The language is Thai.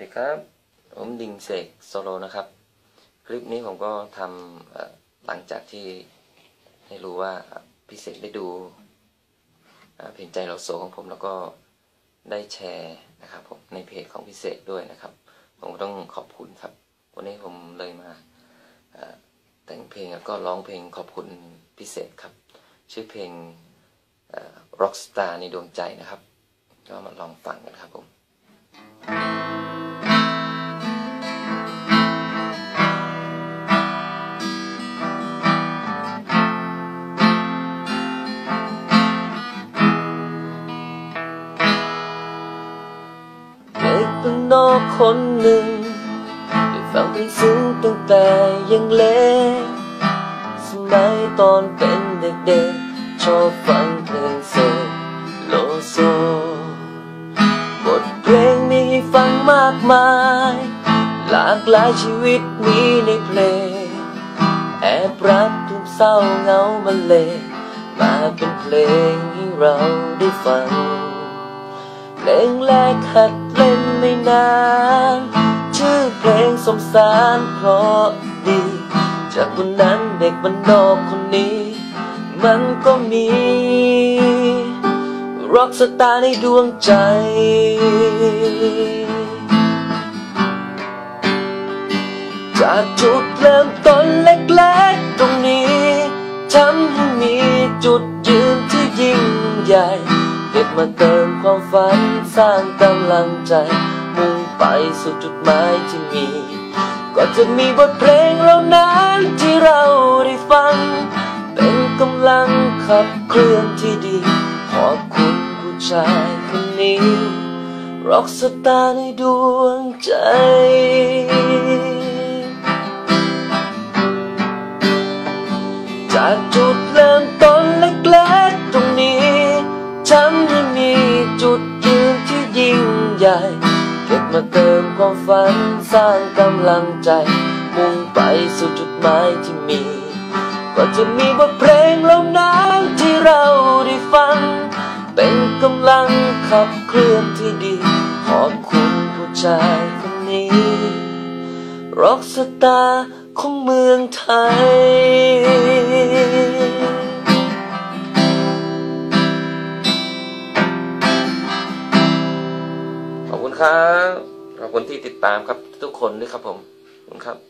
ดีครับ ผมดิงเสกโซโลนะครับ คลิปนี้ผมก็ทำหลังจากที่ให้รู้ว่าพี่เสกได้ดูเอ่อเพลงใจเราโซของผมแล้วก็ได้แชร์นะครับผมในเพจของพี่เสกด้วยนะครับ ผมต้องขอบคุณครับ วันนี้ผมเลยมาแต่งเพลงแล้วก็ร้องเพลงขอบคุณพี่เสกครับ ชื่อเพลง Rockstar ในดวงใจนะครับ ก็มาลองฟังกันครับผมเด็ กบ้านนอกคนหนึ่งได้ฟังเพลงซึ้งตั้งแต่ยังเล็กสมัยตอนเป็นเด็กๆ ชอบฟังเพลงเสกโลโซบทเพลงมีให้ฟังมากมาย หลากหลายชีวิตมีในเพลง แอบรักทุกเศร้าเหงามาเลยมาเป็นเพลงให้เราได้ฟัง เพลงแรกหัดเล่นไม่นาน ชื่อเพลงสมสารเพราะดี จากวันนั้นเด็กบ้านนอกคนนี้ มันก็มีร็อกสตาร์ในดวงใจ จากจุดเริ่มต้นเล็กๆตรงนี้ทำให้มีจุดยืนที่ยิ่งใหญ่ มาเติมความฝันสร้างกำลังใจ มุ่งไปสู่จุดหมายที่มี ก็จะมีบทเพลงเหล่านั้นที่เราได้ฟัง เป็นกำลังขับเคลื่อนที่ดี ขอบคุณผู้ชายคนนี้ร็อกสตาร์ในดวงใจ เก็บมาเติมความฝันสร้างกำลังใจ มุ่งไปสู่จุดหมายที่มี ก็จะมีบทเพลงล่านั้นที่เราได้ฟัง เป็นกำลังขับเคลื่อนที่ดี ขอบคุณผู้ชายคนนี้ร็อกสตาร์ของเมืองไทย ครับขอบคุณที่ติดตามครับทุกคนด้วยครับผมขอบคุณครับ